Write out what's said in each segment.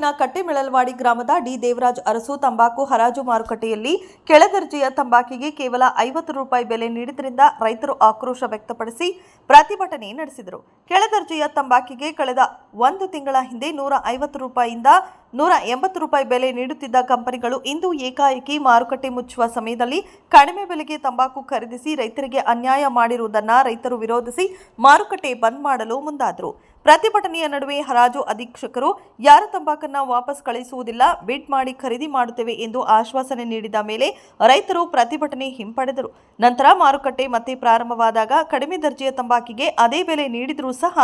ತಾಲೂಕಿನ ಕಟ್ಟೆಮಿಳಲ್ವಾಡಿ ಗ್ರಾಮದ ಡಿ ದೇವರಾಜ್ ಅರಸು ತಂಬಾಕು ಹರಾಜು ಮಾರುಕಟ್ಟೆಯಲ್ಲಿ ಕೆಳದರ್ಜೆಯ ತಂಬಾಕಿಗೆ ಕೇವಲ ಐವತ್ತು ರೂಪಾಯಿ ಬೆಲೆ ನೀಡಿದ್ರಿಂದ ರೈತರು ಆಕ್ರೋಶ ವ್ಯಕ್ತಪಡಿಸಿ ಪ್ರತಿಭಟನೆ ನಡೆಸಿದರು. ಕೆಳದರ್ಜೆಯ ತಂಬಾಕಿಗೆ ಕಳೆದ ಒಂದು ತಿಂಗಳ ಹಿಂದೆ ನೂರ ಐವತ್ತು ರೂಪಾಯಿಯಿಂದ ನೂರ ಎಂಬತ್ತು ರೂಪಾಯಿ ಬೆಲೆ ನೀಡುತ್ತಿದ್ದ ಕಂಪನಿಗಳು ಇಂದು ಏಕಾಏಕಿ ಮಾರುಕಟ್ಟೆ ಮುಚ್ಚುವ ಸಮಯದಲ್ಲಿ ಕಡಿಮೆ ಬೆಲೆಗೆ ತಂಬಾಕು ಖರೀದಿಸಿ ರೈತರಿಗೆ ಅನ್ಯಾಯ ಮಾಡಿರುವುದನ್ನು ರೈತರು ವಿರೋಧಿಸಿ ಮಾರುಕಟ್ಟೆ ಬಂದ್ ಮಾಡಲು ಮುಂದಾದರು. ಪ್ರತಿಭಟನೆಯ ನಡುವೆ ಹರಾಜು ಅಧೀಕ್ಷಕರು ಯಾರ ತಂಬಾಕನ್ನ ವಾಪಸ್ ಕಳಿಸುವುದಿಲ್ಲ ಬಿಡ್ ಮಾಡಿ ಖರೀದಿ ಮಾಡುತ್ತೇವೆ ಎಂದು ಆಶ್ವಾಸನೆ ನೀಡಿದ ಮೇಲೆ ರೈತರು ಪ್ರತಿಭಟನೆ ಹಿಂಪಡೆದರು. ನಂತರ ಮಾರುಕಟ್ಟೆ ಮತ್ತೆ ಪ್ರಾರಂಭವಾದಾಗ ಕಡಿಮೆ ದರ್ಜೆಯ ತಂಬಾಕಿಗೆ ಅದೇ ಬೆಲೆ ನೀಡಿದರೂ ಸಹ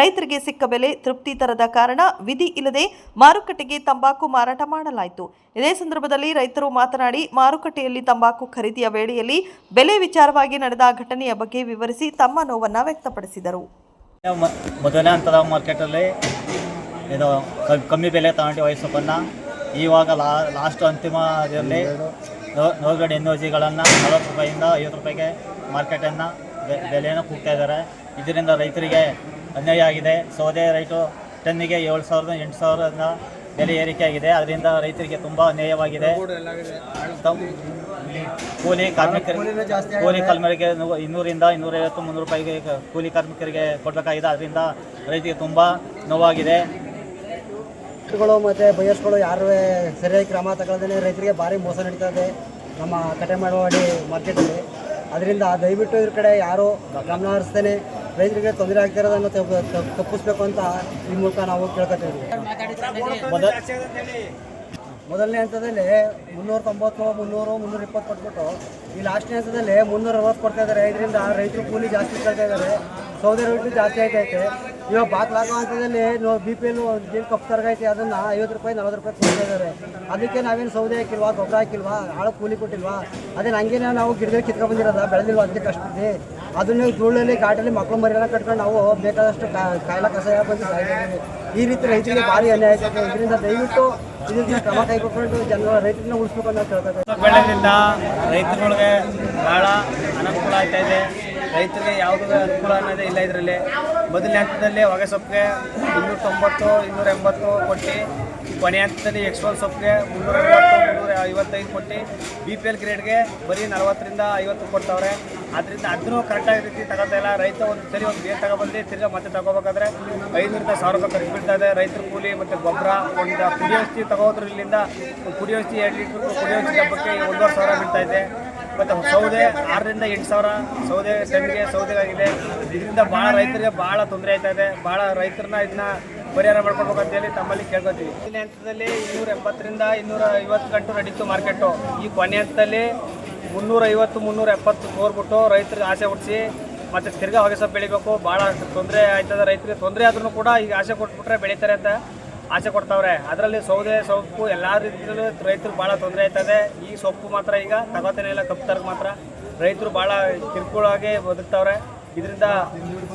ರೈತರಿಗೆ ಸಿಕ್ಕ ಬೆಲೆ ತೃಪ್ತಿ ತರದ ಕಾರಣ ವಿಧಿ ಇಲ್ಲದೆ ಮಾರುಕಟ್ಟೆಗೆ ತಂಬಾಕು ಮಾರಾಟ ಮಾಡಲಾಯಿತು. ಇದೇ ಸಂದರ್ಭದಲ್ಲಿ ರೈತರು ಮಾತನಾಡಿ, ಮಾರುಕಟ್ಟೆಯಲ್ಲಿ ತಂಬಾಕು ಖರೀದಿಯ ವೇಳೆಯಲ್ಲಿ ಬೆಲೆ ವಿಚಾರವಾಗಿ ನಡೆದ ಘಟನೆಯ ಬಗ್ಗೆ ವಿವರಿಸಿ ತಮ್ಮ ನೋವನ್ನು ವ್ಯಕ್ತಪಡಿಸಿದರು. ಮೊದಲನೇ ಹಂತದ ಮಾರ್ಕೆಟಲ್ಲಿ ಇದು ಕಮ್ಮಿ ಬೆಲೆ ತಗೊಂಡು ವಯಸ್ಸಪ್ಪನ್ನು ಇವಾಗ ಲಾ ಲಾಸ್ಟ್ ಅಂತಿಮ ಇದರಲ್ಲಿ ಓ ಜಿಗಳನ್ನು ನಲವತ್ತು ರೂಪಾಯಿಂದ ಐವತ್ತು ರೂಪಾಯಿಗೆ ಮಾರ್ಕೆಟನ್ನು ಬೆಲೆಯನ್ನು ಕೂಗ್ತಾ ಇದ್ದಾರೆ. ಇದರಿಂದ ರೈತರಿಗೆ ಅನ್ಯಾಯ ಆಗಿದೆ. ಸೌದೆ ರೈಟು ಟನ್ನಿಗೆ ಏಳು ಸಾವಿರದ ಎಂಟು ಸಾವಿರದ ಬೆಲೆ ಏರಿಕೆ ಆಗಿದೆ. ಅದರಿಂದ ರೈತರಿಗೆ ತುಂಬ ಅನ್ಯಾಯವಾಗಿದೆ. ಕೂಲಿ ಕಾರ್ಮಿಕರಿಗೆ ಕೂಲಿ ಕಾರ್ಮಿಕರಿಗೆ ಇನ್ನೂರಿಂದ ಇನ್ನೂರೈವತ್ತು ಮುನ್ನೂರು ರೂಪಾಯಿಗೆ ಕೂಲಿ ಕಾರ್ಮಿಕರಿಗೆ ಕೊಡಬೇಕಾಗಿದೆ. ಅದರಿಂದ ರೈತರಿಗೆ ತುಂಬ ನೋವಾಗಿದೆ. ಮತ್ತು ಬಯಸ್ಗಳು ಯಾರು ಸರಿಯಾಗಿ ಕ್ರಮ ತಗೊಳ್ದೇ ರೈತರಿಗೆ ಭಾರಿ ಮೋಸ ನಡೀತಾ ಇದೆ. ನಮ್ಮ ಕಟೆಮಾಡವಾಡಿ ಮಾರ್ಕೆಟಲ್ಲಿ. ಅದರಿಂದ ದಯವಿಟ್ಟು ಇದ್ರ ಕಡೆ ಯಾರು ಗಮನ ಹರಿಸ್ತೇನೆ ರೈತರಿಗೆ ತೊಂದರೆ ಆಗ್ತಿರೋದನ್ನು ತಪ್ಪ- ತಪ್ಪ- ತಪ್ಪಿಸ್ಬೇಕು ಅಂತ ಈ ಮೂಲಕ ನಾವು ಕೇಳ್ಕೊತೀವಿ. ಮೊದ ಮೊದಲನೇ ಹಂತದಲ್ಲಿ ಮುನ್ನೂರ ತೊಂಬತ್ತು, ಮುನ್ನೂರು, ಮುನ್ನೂರ ಇಪ್ಪತ್ತು ಕೊಟ್ಬಿಟ್ಟು, ಈ ಲಾಸ್ಟ್ನೇ ಹಂತದಲ್ಲಿ ಮುನ್ನೂರ ಅರವತ್ತು ಕೊಡ್ತಾ ಇದ್ದಾರೆ. ಇದರಿಂದ ರೈತರು ಕೂಲಿ ಜಾಸ್ತಿ ಕೇಳ್ತಾ ಇದ್ದಾರೆ. ಸೌದೆ ರೂಪಾಯಿ ಜಾಸ್ತಿ ಆಯ್ತೈತೆ ಇವಾಗ ಬಾಕ್ಲಾಗೋ ಹಂತದಲ್ಲಿ ನಾವು ಬಿ ಪಿ ಎಲ್ ಏನು ಕಪ್ ತರಗೈತೆ ಅದನ್ನು ಐವತ್ತು ರೂಪಾಯಿ, ನಲ್ವತ್ತು ರೂಪಾಯಿ ಕೊಡ್ತಾ ಇದ್ದಾರೆ. ಅದಕ್ಕೆ ನಾವೇನು ಸೌದೆ ಹಾಕಿಲ್ವಾ, ಗೊಬ್ಬರ ಹಾಕಿಲ್ವಾ, ಹಾಳು ಕೂಲಿ ಕೊಟ್ಟಿಲ್ವಾ? ಅದೇ ಹಂಗೇನೆ ನಾವು ಗಿಡದಲ್ಲಿ ಕಿತ್ಕೊಂಡು ಬಂದಿರೋದ, ಬೆಳೆದಿಲ್ವಾ? ಅದಕ್ಕೆ ಕಷ್ಟ ಅದನ್ನು ಧೂಳಲ್ಲಿ ಘಾಟಲ್ಲಿ ಮಕ್ಕಳು ಮರಿಯೆಲ್ಲ ಕಟ್ಕೊಂಡು ನಾವು ಬೇಕಾದಷ್ಟು ಕಾಯಿಲೆ ಕಸಾಯ ಬಂದು ಈ ರೀತಿ ರೈತರಿಗೆ ಭಾರಿ ಅನ್ಯಾಯ ಇದರಿಂದ ದಯವಿಟ್ಟು ಇದರಿಂದ ಕ್ರಮ ಕೈಗೊಂಡು ಜನ ರೈತರನ್ನ ಉಳಿಸ್ಬೇಕು ಅಂತ ಕೇಳ್ತಾರೆ ಬೆಳೆದಿಂದ ರೈತರುಗಳಿಗೆ ಭಾಳ ಅನುಕೂಲ ಆಗ್ತಾ ಇದೆ. ರೈತರಿಗೆ ಯಾವುದೇ ಅನುಕೂಲ ಅನ್ನೋದೇ ಇಲ್ಲ ಇದರಲ್ಲಿ. ಮೊದಲನೇ ಹಂತದಲ್ಲಿ ಹೊಗೆ ಸೊಪ್ಪಿಗೆ ಇನ್ನೂರ ತೊಂಬತ್ತು ಇನ್ನೂರ ಎಂಬತ್ತು ಕೊಟ್ಟು, ಕೊನೆ ಹಂತದಲ್ಲಿ ಎಕ್ಸ್ಪೋಲ್ ಸೊಪ್ಪಿಗೆ ಮುನ್ನೂರ ಎಂಬತ್ತು ಮುನ್ನೂರ ಐವತ್ತೈದು ಕೊಟ್ಟು ಬಿ ಪಿ ಎಲ್ ಗ್ರೇಡ್ಗೆ ಬರೀ ನಲವತ್ತರಿಂದ ಐವತ್ತು ಕೊಡ್ತಾವ್ರೆ. ಅದರಿಂದ ಅದನ್ನು ಕರೆಕ್ಟಾಗಿ ರೀತಿ ತಗೋತಾ ಇಲ್ಲ. ರೈತ ಒಂದು ಸರಿ ಒಂದು ಬೇರೆ ತಗೊಬಂದು ತಿರ್ಗಾ ಮತ್ತೆ ತಗೋಬೇಕಾದ್ರೆ ಐನೂರಿಂದ ಸಾವಿರ ರೂಪಾಯಿ ಖರ್ಚು ಬೀಳ್ತಾ ಇದೆ. ರೈತರ ಕೂಲಿ ಮತ್ತು ಗೊಬ್ಬರ, ಒಂದು ಕುಡಿಯೋಸ್ತಿ ತಗೋದ್ರು ಇಲ್ಲಿಂದ ಕುಡಿಯೋ ಔಷಧಿ ಎರಡು ಲೀಟ್ರ್ ಕುಡಿಯೋಸ್ತಿ ಹಬ್ಬಕ್ಕೆ ಒಂದೂವರೆ ಸಾವಿರ ಬೀಳ್ತಾ ಇದೆ. ಮತ್ತು ಸೌದೆ ಆರರಿಂದ ಎಂಟು ಸಾವಿರ, ಸೌದೆ ಟನ್ಗೆ ಸೌದೆಗಾಗಿದೆ ಇದರಿಂದ ಭಾಳ ರೈತರಿಗೆ ಭಾಳ ತೊಂದರೆ ಆಯ್ತಾ ಇದೆ. ಭಾಳ ರೈತರನ್ನ ಇದನ್ನ ಪರಿಹಾರ ಹೇಳಿ ತಮ್ಮಲ್ಲಿ ಕೇಳ್ಕೊತೀವಿ. ಇಲ್ಲಿ ಹಂತದಲ್ಲಿ ಇನ್ನೂರ ಎಂಬತ್ತರಿಂದ ಇನ್ನೂರ ಐವತ್ತು ಗಂಟು ನಡೀತು ಮಾರ್ಕೆಟು ಈ ಕೊನೆ ಹಂತದಲ್ಲಿ ಮುನ್ನೂರ ಐವತ್ತು ಮುನ್ನೂರ ಎಪ್ಪತ್ತು ಕೋರ್ಬಿಟ್ಟು ರೈತರಿಗೆ ಆಸೆ ಹುಟ್ಟಿಸಿ ಮತ್ತೆ ತಿರ್ಗಾ ಹೊಗೆ ಬೆಳಿಬೇಕು. ಭಾಳ ತೊಂದರೆ ಆಯ್ತದೆ ರೈತರಿಗೆ. ತೊಂದರೆ ಆದ್ರೂ ಕೂಡ ಈಗ ಆಸೆ ಕೊಟ್ಬಿಟ್ರೆ ಬೆಳೀತಾರೆ ಅಂತ ಆಸೆ ಕೊಡ್ತಾವ್ರೆ. ಅದರಲ್ಲಿ ಸೌದೆ, ಸೊಪ್ಪು ಎಲ್ಲ ರೀತಿಯಲ್ಲೂ ರೈತರು ಭಾಳ ತೊಂದರೆ ಆಯ್ತದೆ. ಈ ಸೊಪ್ಪು ಮಾತ್ರ ಈಗ ತಗೋತಾನೆ ಇಲ್ಲ, ಕಪ್ತರ್ಗೆ ಮಾತ್ರ ರೈತರು ಭಾಳ ಕಿರುಕುಳಾಗಿ ಬದುಕ್ತಾವ್ರೆ. ಇದರಿಂದ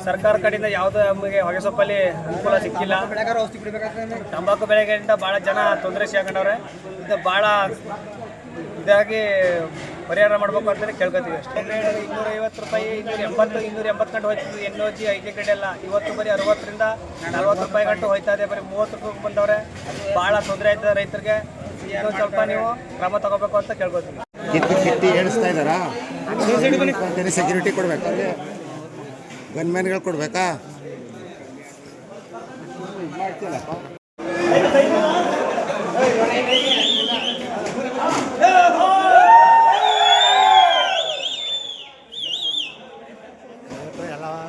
ಸರ್ಕಾರ ಕಡೆಯಿಂದ ಯಾವುದೇ ನಮಗೆ ಹೊಗೆ ಸೊಪ್ಪಲ್ಲಿ ಅನುಕೂಲ ಸಿಕ್ಕಿಲ್ಲ. ತಂಬಾಕು ಬೆಳೆಗಳಿಂದ ಭಾಳ ಜನ ತೊಂದರೆ ಸಿಗಂಡವ್ರೆ ಇದು ಭಾಳ ಇದಾಗಿ ಪರಿಹಾರ ಮಾಡ್ಬೇಕು ಅಂತಲೇ ಕೇಳ್ಕೊತೀವಿ ಅಷ್ಟೇ. ಇನ್ನೂರ ಐವತ್ತು ರೂಪಾಯಿ ಇನ್ನೂರ ಎಂಬತ್ತು ಇನ್ನೂರ ಎಂಬತ್ತು ಗಂಟೆ ಹೋಯ್ತಿದ್ವಿ. N O G I G grade ಎಲ್ಲ. ಇವತ್ತು ಬರೀ ಅರವತ್ತರಿಂದ ನಲ್ವತ್ತು ರೂಪಾಯಿ ಗಂಟು ಹೋಯ್ತಾ ಇದೆ. ಬರೀ ಮೂವತ್ತು ರೂಪಾಯಿ ಬಂದವ್ರೆ. ಭಾಳ ತೊಂದರೆ ಆಯ್ತದೆ ರೈತರಿಗೆ. ಇನ್ನೊಂದು ಸ್ವಲ್ಪ ನೀವು ಕ್ರಮ ತಗೋಬೇಕು ಅಂತ ಕೇಳ್ಕೊತೀವಿ. ಕಿತ್ತಿ ಕಿತ್ತಿ ಏಳಿಸ್ತಾ ಇದ್ದಾರಾ? ಅಂತೇಳಿ ಸೆಕ್ಯೂರಿಟಿ ಕೊಡ್ಬೇಕಾ ಗನ್ಮ್ಯಾನ್ಗಳು ಕೊಡ್ಬೇಕಾ?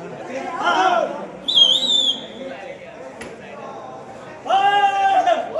ಎಲ್ಲ